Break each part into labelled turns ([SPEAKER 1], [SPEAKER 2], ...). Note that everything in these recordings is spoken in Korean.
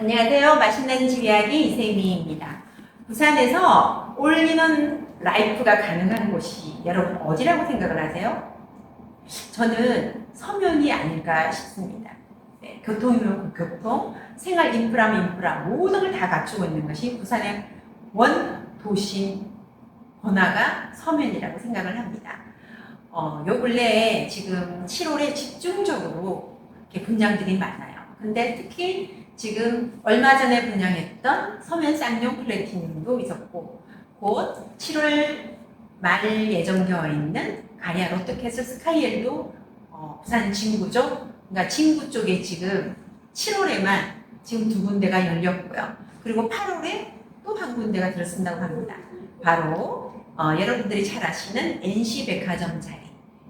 [SPEAKER 1] 안녕하세요. 맛있는 집 이야기 이세미입니다. 부산에서 올리는 라이프가 가능한 곳이 여러분 어디라고 생각을 하세요? 저는 서면이 아닐까 싶습니다. 네, 교통이면 교통, 생활 인프라면 인프라 모든 걸 다 갖추고 있는 것이 부산의 원 도심 번화가 서면이라고 생각을 합니다. 어, 요 근래에 지금 7월에 집중적으로 분양들이 많아요. 근데 특히 지금 얼마 전에 분양했던 서면 쌍용 플래티늄도 있었고 곧 7월 말 예정되어 있는 가리아 롯데캐슬 스카이엘도 어, 부산 진구죠. 그러니까 진구 쪽에 지금 7월에만 지금 두 군데가 열렸고요. 그리고 8월에 또 한 군데가 들어선다고 합니다. 바로 어, 여러분들이 잘 아시는 NC 백화점 자리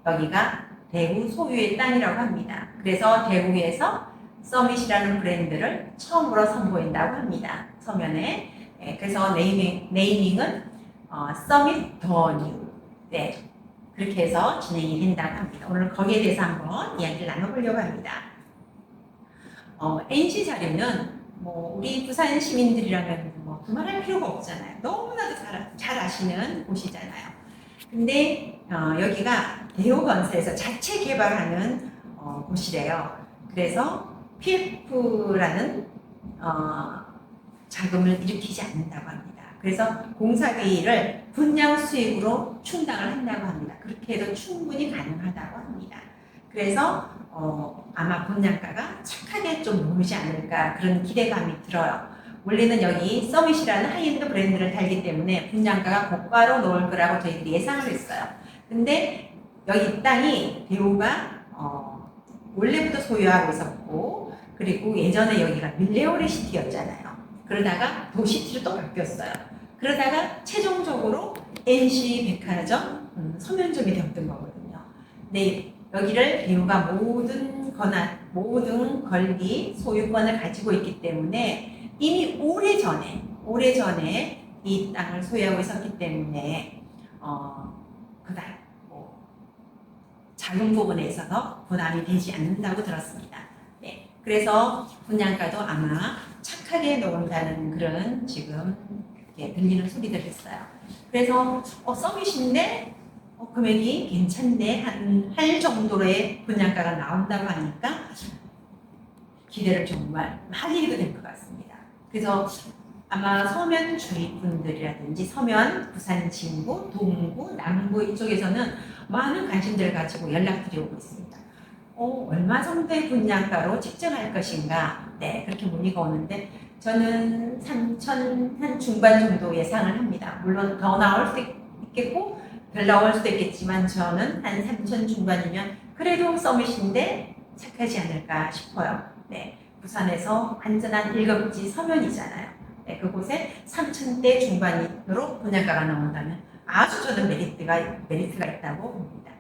[SPEAKER 1] 여기가 대구 소유의 땅이라고 합니다. 그래서 대구에서 서밋이라는 브랜드를 처음으로 선보인다고 합니다. 서면에. 예, 그래서 네이밍, 네이밍은 어, 서밋 더 뉴. 네. 그렇게 해서 진행이 된다고 합니다. 오늘 거기에 대해서 한번 이야기를 나눠보려고 합니다. 어, NC 자료는 뭐 우리 부산 시민들이라면 뭐 두말할 필요가 없잖아요. 너무나도 잘, 잘 아시는 곳이잖아요. 근데 어, 여기가 대우건설에서 자체 개발하는 어, 곳이래요. 그래서 PF라는 어, 자금을 일으키지 않는다고 합니다. 그래서 공사비를 분양 수익으로 충당을 한다고 합니다. 그렇게 해도 충분히 가능하다고 합니다. 그래서 어, 아마 분양가가 착하게 좀 오르지 않을까 그런 기대감이 들어요. 원래는 여기 서밋이라는 하이엔드 브랜드를 달기 때문에 분양가가 고가로 나올 거라고 저희들이 예상을 했어요. 근데 여기 땅이 대우가 어, 원래부터 소유하고 있었고 그리고 예전에 여기가 밀레오레 시티였잖아요. 그러다가 도시티로 또 바뀌었어요. 그러다가 최종적으로 NC 백화점 음, 서면점이 되었던 거거든요. 네, 여기를 대우가 모든 권한, 모든 권리, 소유권을 가지고 있기 때문에 이미 오래 전에, 오래 전에 이 땅을 소유하고 있었기 때문에 어, 그다음 뭐 작은 부분에 있어서 부담이 되지 않는다고 들었습니다. 네, 그래서 분양가도 아마 착하게 나온다는 그런 지금 들리는 소리들 했어요. 그래서 어, 서밋인데 어, 금액이 괜찮네 한, 할 정도의 분양가가 나온다고 하니까 기대를 정말 하게 될것 같습니다. 그래서 아마 서면 주위 분들이라든지 서면 부산 진구, 동구, 남구 이쪽에서는 많은 관심들을 가지고 연락들이 오고 있습니다. 어, 얼마 정도의 분양가로 책정할 것인가? 네, 그렇게 문의가 오는데 저는 3천 한 중반 정도 예상을 합니다. 물론 더 나올 수도 있겠고 덜 나올 수도 있겠지만 저는 한 3천 중반이면 그래도 서밋인데 착하지 않을까 싶어요. 네, 부산에서 완전한 일급지 서면이잖아요. 네, 그곳에 3천대 중반으로 분양가가 나온다면 아주 저는 메리트가 메리트가 있다고 봅니다.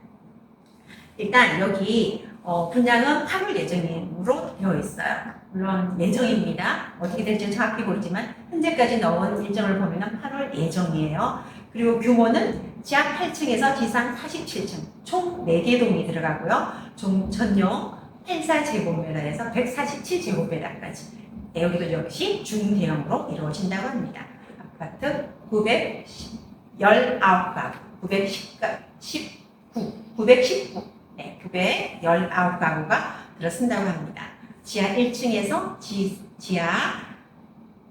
[SPEAKER 1] 일단 여기 어, 분양은 8월 예정으로 되어 있어요. 물론 예정입니다. 어떻게 될지는 정확히 모르지만 현재까지 넣은 일정을 보면 8월 예정이에요. 그리고 규모는 지하 8층에서 지상 47층, 총 4개 동이 들어가고요. 총 전용 84제곱미터에서 147제곱미터까지. 네, 여기도 역시 중대형으로 이루어진다고 합니다. 아파트 919가구, 919, 919, 네, 919가구가 들어선다고 합니다. 지하 1층에서 지, 지하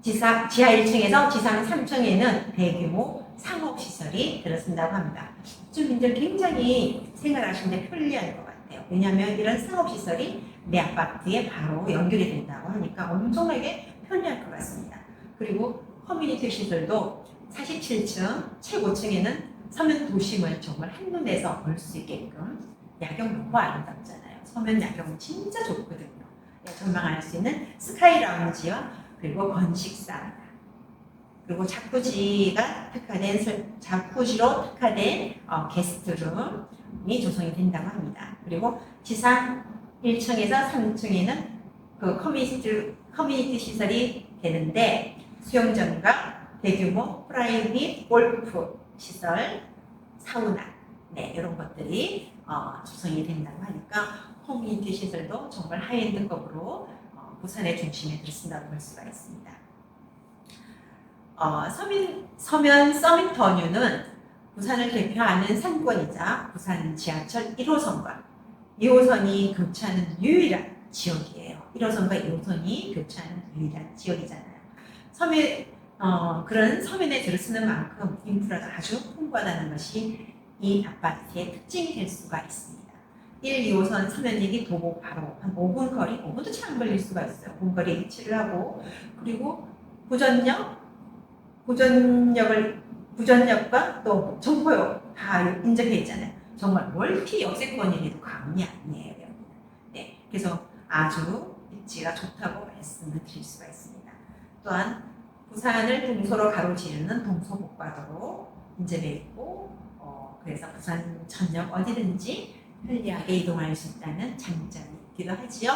[SPEAKER 1] 지상, 지하 1층에서 지상 3층에는 대규모 상업시설이 들어선다고 합니다. 주민들 굉장히 생활하시는데 편리할 것 같아요. 왜냐하면 이런 상업시설이 내 아파트에 바로 연결이 된다고 하니까 엄청나게 편리할 것 같습니다. 그리고 커뮤니티 시설도 47층, 최고층에는 서면 도심을 정말 한눈에서 볼 수 있게끔 야경 너무 아름답잖아요. 서면 야경 진짜 좋거든요. 네, 전망할 수 있는 스카이 라운지와 그리고 건식사 그리고 자쿠지가 특화된 설- 자쿠지로 특화된 어, 게스트룸이 조성이 된다고 합니다. 그리고 지상 1층에서 3층에는 그 커뮤니티, 커뮤니티 시설이 되는데 수영장과 대규모 프라이빗 골프 시설, 사우나 네 이런 것들이 어, 조성이 된다고 하니까 커뮤니티 시설도 정말 하이엔드급으로 어, 부산의 중심에 들어선다고 볼 수가 있습니다. 어, 서민, 서면 서밋터뉴는 부산을 대표하는 상권이자 부산 지하철 1호선과 2호선이 교차하는 유일한 지역이에요. 1호선과 2호선이 교차하는 유일한 지역이잖아요. 서면, 어, 그런 서면에 들어서는 만큼 인프라가 아주 풍부하다는 것이 이 아파트의 특징이 될 수가 있습니다. 1, 2호선 서면역이 도보 바로 한 5분 거리, 5분도 채안 걸릴 수가 있어요. 5분 거리에 위치를 하고 그리고 부전역, 부전역을 부전역과 또 정포역 다 인접해 있잖아요. 정말 멀티 역세권이라도 과언이 아니에요. 네, 그래서 아주 입지가 좋다고 말씀을 드릴 수가 있습니다. 또한 부산을 동서로 가로지르는 동서복과도로 인접해 있고 어, 그래서 부산 전역 어디든지 편리하게 이동할 수 있다는 장점이 있기도 하지요.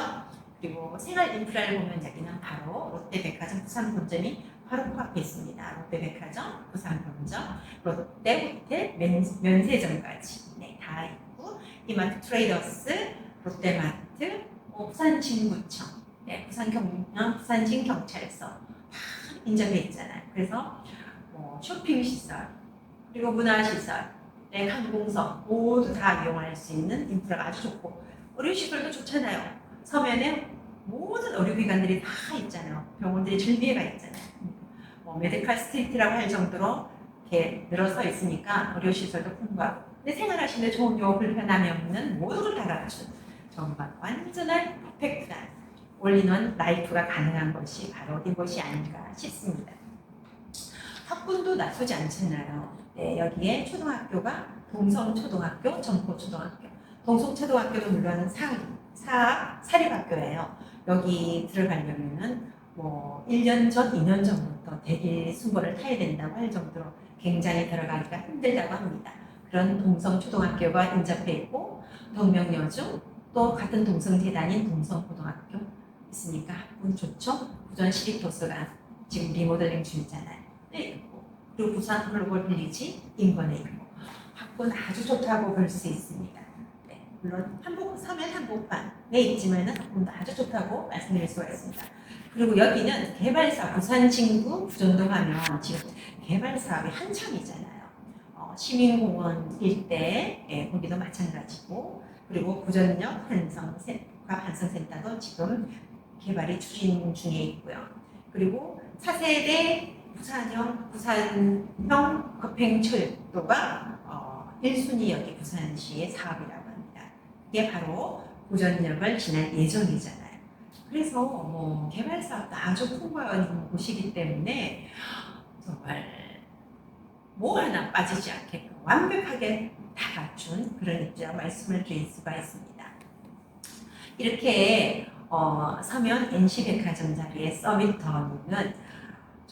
[SPEAKER 1] 그리고 생활 인프라를 보면 여기는 바로 롯데백화점 부산 본점이 바로 코앞에 있습니다. 롯데백화점, 부산 본점, 롯데호텔, 면, 면세점까지 네, 다 있고 이마트 트레이더스, 롯데마트, 어, 부산진구청, 네, 부산경, 부산진경찰서 다 인접해 있잖아요. 그래서 뭐 쇼핑 시설, 그리고 문화 시설, 네, 항공석 모두 다 이용할 수 있는 인프라가 아주 좋고 의료시설도 좋잖아요. 서면에 모든 의료기관들이 다 있잖아요. 병원들이 즐비해가 있잖아요. 뭐 메디칼 스트리트라고 할 정도로 이렇게 늘어서 있으니까 의료시설도 풍부하고 근데 생활하시는데 좋은 요 불편함이 없는 모두를 다 갖춘 정말 완전한 퍼펙트한 올인원 라이프가 가능한 것이 바로 이곳이 아닌가 싶습니다. 학군도 나쁘지 않잖아요. 네, 여기에 초등학교가 동성초등학교, 전포초등학교. 동성초등학교도 물론 사, 사, 사립학교예요. 여기 들어가려면은 뭐 1년 전, 2년 전부터 대기 순번을 타야 된다고 할 정도로 굉장히 들어가기가 힘들다고 합니다. 그런 동성초등학교가 인접해 있고 동명여중 또 같은 동성재단인 동성고등학교 있으니까 학군 좋죠. 부전 시립도서관 지금 리모델링 중이잖아요. 네, 그리고 부산 글로벌 빌리지 인권에 있고 학군 아주 좋다고 볼 수 있습니다. 네, 물론 한복 서면 한복판에 있지만은 학군도 아주 좋다고 말씀드릴 수가 있습니다. 그리고 여기는 개발사 부산 진구 부전동 하면 지금 개발 사업이 한창이잖아요. 어, 시민공원 일대 예, 거기도 마찬가지고 그리고 부전역 한성센과 한성센터도 지금 개발이 추진 중에 있고요. 그리고 차세대 부산형 부산형 급행철도가 어, 1순위 여기 부산시의 사업이라고 합니다. 이게 바로 부전역을 지날 예정이잖아요. 그래서 뭐 개발 사업도 아주 풍부한 곳이기 때문에 정말 뭐 하나 빠지지 않게끔 완벽하게 다 갖춘 그런 입장 말씀을 드릴 수가 있습니다. 이렇게 어, 서면 NC백화점 자리의 서밋터는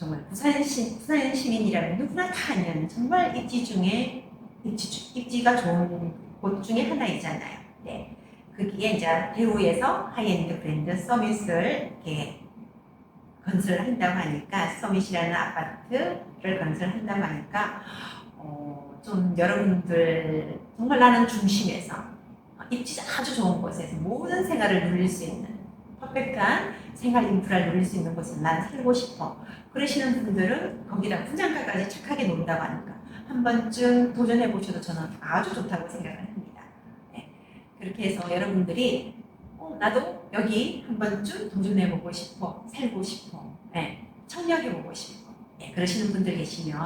[SPEAKER 1] 정말 부산, 시, 부산 시민이라면 누구나 다 아는 정말 입지 중에 입지, 입지가 좋은 곳 중에 하나이잖아요. 네. 거기에 이제 대우에서 하이엔드 브랜드 서밋을 이렇게 건설한다고 하니까 서밋이라는 아파트를 건설한다고 하니까 어, 좀 여러분들 정말 나는 중심에서 입지 아주 좋은 곳에서 모든 생활을 누릴 수 있는 퍼펙트한 생활 인프라를 누릴 수 있는 곳에 난 살고 싶어 그러시는 분들은 거기다 분양가까지 착하게 놓는다고 하니까 한 번쯤 도전해 보셔도 저는 아주 좋다고 생각을 합니다. 네. 그렇게 해서 여러분들이 어, 나도 여기 한 번쯤 도전해 보고 싶어 살고 싶어 네. 청약해 보고 싶어 네. 그러시는 분들 계시면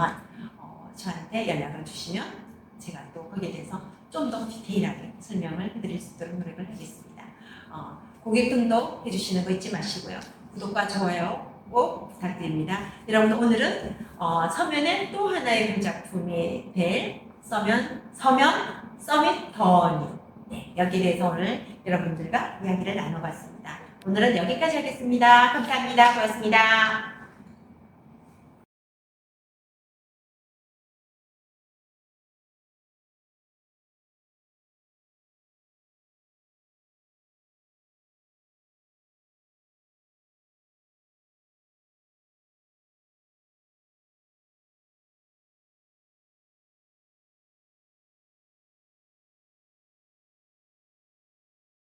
[SPEAKER 1] 어, 저한테 연락을 주시면 제가 또 거기에 대해서 좀 더 디테일하게 설명을 해드릴 수 있도록 노력을 하겠습니다. 어, 고객 등록 해주시는 거 잊지 마시고요. 구독과 좋아요 꼭 부탁드립니다. 여러분 오늘은 어, 서면의 또 하나의 공작품이 될 서면 서면 서밋 더니 네, 여기에 대해서 오늘 여러분들과 이야기를 나눠봤습니다. 오늘은 여기까지 하겠습니다. 감사합니다. 고맙습니다.